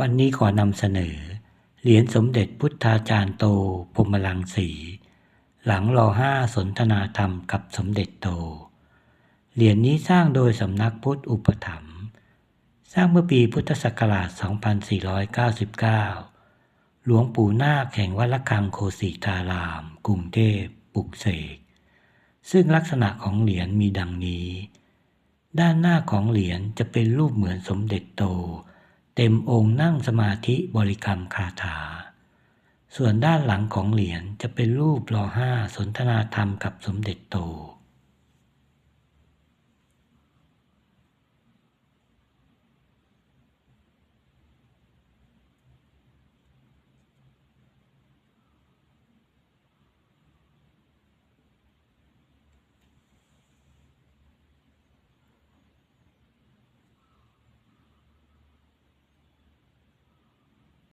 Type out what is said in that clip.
วันนี้ขอนำเสนอ เหรียญสมเด็จพุทธาจารย์โตพรมลังสี หลังรอห้าสนทนาธรรมกับสมเด็จโต เหรียญนี้สร้างโดยสำนักพุทธอุปถัมภ์สร้างเมื่อปีพุทธศักราช 2499 หลวงปู่นาคแห่งวัดละคังโคสิตาราม กรุงเทพปลุกเสก ซึ่งลักษณะของเหรียญมีดังนี้ ด้านหน้าของเหรียญจะเป็นรูปเหมือนสมเด็จโต เต็มองค์นั่งสมาธิบริกรรมคาถา ส่วนด้านหลังของเหรียญจะเป็นรูปรอห้าสนทนาธรรมกับสมเด็จโต